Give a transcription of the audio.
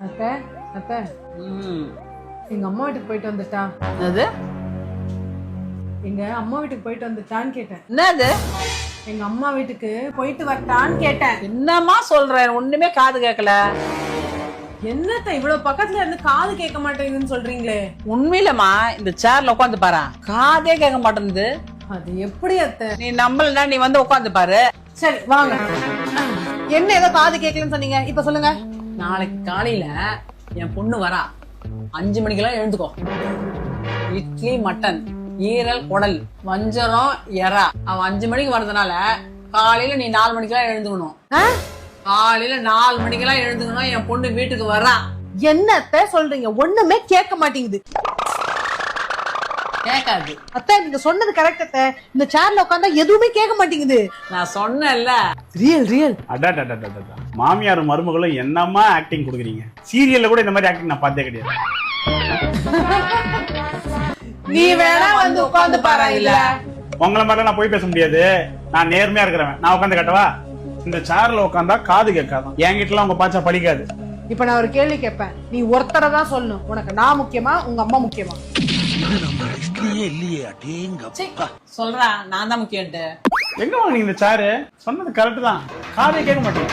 அத்தை அத்தை. ம். எங்க அம்மா வீட்டுக்கு போயிட்டு வந்துட்டா. என்னது? எங்க அம்மா வீட்டுக்கு போயிட்டு வந்துட்டான்னு கேட்டேன். என்னது? எங்க அம்மா வீட்டுக்கு போயிட்டு வரட்டான்னு கேட்டேன். என்னம்மா சொல்ற? ஒண்ணுமே காது கேட்கல என்னத்த இவ்வளவு பக்கத்துல இருந்து காது கேட்க மாட்டேங்குதுன்னு சொல்றீங்களே? உண்மையிலம்மா இந்த சேர்ல உட்காந்து பாரு. காதே கேட்க மாட்டேங்குது. அது எப்படி அத்தை? நீ நம்பலன்னா நீ வந்து உட்காந்து பாரு. சரி வாங்க. என்ன ஏதோ காது கேட்கலன்னு சொன்னீங்க? இப்ப சொல்லுங்க. நாளைக்கு காலையில என் பொண்ணு வரா. அஞ்சு மணிக்கெல்லாம் எழுந்துக்கோ. இட்லி மட்டன் ஈரல் குடல் வஞ்சரம் எறா. அவன் அஞ்சு மணிக்கு வர்றதுனால காலையில நீ நாலு மணிக்கெல்லாம் எழுந்துக்கணும்? காலையில நாலு மணிக்கெல்லாம் எழுந்துக்கணும் என் பொண்ணு வீட்டுக்கு வரா. என்னத்த சொல்றீங்க? ஒண்ணுமே கேட்க மாட்டேங்குது. கேட்காது. அத்தை நீங்க சொன்னது கரெக்ட் அத்தை. இந்த சேர்ல உட்காந்தா எதுவுமே கேட்க மாட்டேங்குது. நான் சொன்னேன்ல. ரியல் ரியல் அடாடாடாடாடா மாமியார் மருமகளும் என்னம்மா ஆக்டிங் கொடுக்குறீங்க? சீரியல்ல கூட இந்த மாதிரி ஆக்டிங் நான் பார்த்தே கிடையாது. நீ வேணா வந்து உட்கார்ந்து பாரு இல்ல உங்களை மாதிரிலாம் நான் போய் பேச முடியாது. நான் நேர்மையா இருக்கிறவன். நான் உட்காந்து கட்டவா? இந்த சேர்ல உட்காந்தா காது கேட்காதான். என்கிட்டலாம் உங்க பாச்சா படிக்காது இப்ப நான் ஒரு கேள்வி கேட்பேன். நீ ஒருத்தரை தான் சொல்லணும். உனக்கு நான் முக்கியமா உங்க அம்மா முக்கியமா? சொல்றா நான் தான் முக்கியன்ட்டு எங்க இந்த சேரு சொன்னது கரெக்ட் தான். காதே கேட்க மாட்டேங்க